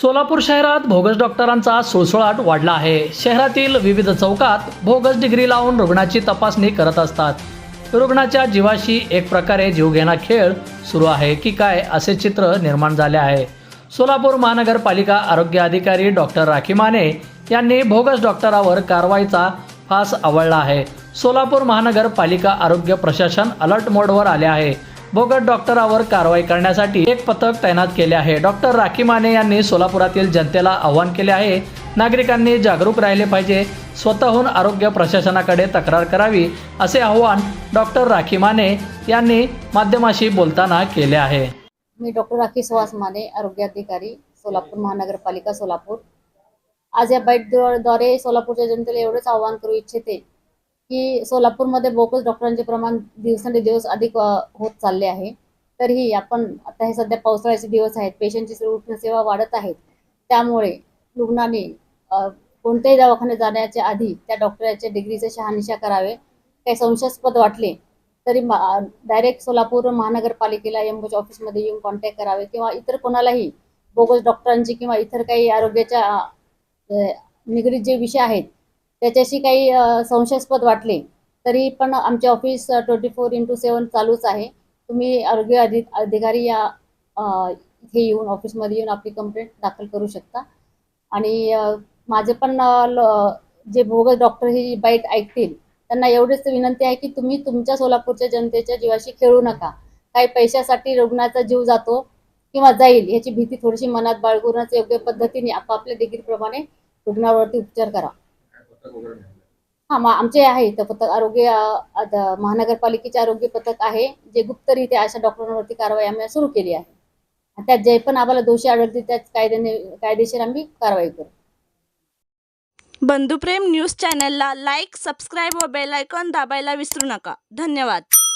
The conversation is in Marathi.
सोलापूर शहरात भोगस डॉक्टरांचा सुळसुळाट वाढला आहे. शहरातील विविध चौकात भोगस डिग्री लावून रुग्णाची तपासणी करत असतात. रुग्णाच्या जीवाशी एक प्रकारे जीवघेणा खेळ सुरू आहे की काय असे चित्र निर्माण झाले आहे. सोलापूर महानगरपालिका आरोग्य अधिकारी डॉक्टर राखी माने यांनी भोगस डॉक्टरावर कारवाईचा फास आवळला आहे. सोलापूर महानगरपालिका आरोग्य प्रशासन अलर्ट मोडवर आले आहे. बोगट डॉक्टरावर कारवाई करण्यासाठी एक पथक तैनात केले आहे. डॉक्टर राखी माने यांनी सोलापुरातील जनतेला आवाहन केले आहे. नागरिकांनी जागरूक राहिले पाहिजे. स्वतःहून आरोग्य प्रशासनाकडे तक्रार करावी असे आवाहन डॉक्टर राखी माने यांनी माध्यमाशी बोलताना केले आहे. मी डॉक्टर राखी सुहास माने आरोग्य अधिकारी सोलापूर महानगरपालिका सोलापूर. आज या बाईटद्वारे सोलापूरच्या जनतेला एवढंच आव्हान करू इच्छिते की सोलापूरमध्ये बोकस डॉक्टरांचे प्रमाण दिवसेंदिवस अधिक होत चालले आहे. तरीही आपण आता हे सध्या पावसाळ्याचे दिवस आहेत. पेशंटची रुग्णसेवा वाढत आहेत. त्यामुळे रुग्णाने कोणत्याही दवाखान्यात जाण्याच्या आधी त्या डॉक्टराच्या डिग्रीचे शहानिशा करावे. काही संशयास्पद वाटले तरी डायरेक्ट सोलापूर महानगरपालिकेला एमओच्या ऑफिसमध्ये येऊन कॉन्टॅक्ट करावे किंवा इतर कोणालाही बोगस डॉक्टरांची किंवा इतर काही आरोग्याच्या निगडीत जे विषय आहेत त्याच्याशी काही संशयास्पद वाटले तरी पण आमचे office twenty four into seven चालूच आहे. तुम्ही आरोग्य अधि अधिकारी या इथे येऊन ऑफिसमध्ये येऊन आपली कंप्लेंट दाखल करू शकता. आणि माझे पण ल- जे भोगस डॉक्टर ही बाईट ऐकतील त्यांना एवढीच विनंती आहे की तुम्ही तुमच्या सोलापूरच्या जनतेच्या जीवाशी खेळू नका. काही पैशासाठी रुग्णाचा जीव जातो किंवा जाईल याची भीती थोडीशी मनात बाळगूनच योग्य पद्धतीने आपापल्या डिग्रीप्रमाणे रुग्णावरती उपचार करा. हा मग आमचे आहे इथं पथक आरोग्य महानगरपालिकेचे आरोग्य पथक आहे जे गुप्तरित्या अशा डॉक्टरांवरती कारवाई आम्ही सुरू केली आहे. त्यात जे पण आम्हाला दोषी आढळतील त्याच कायद्याने कायदेशीर आम्ही कारवाई करू. बंधुप्रेम न्यूज चॅनलला लाईक सबस्क्राईब व बेल आयकॉन दाबायला विसरू नका. धन्यवाद.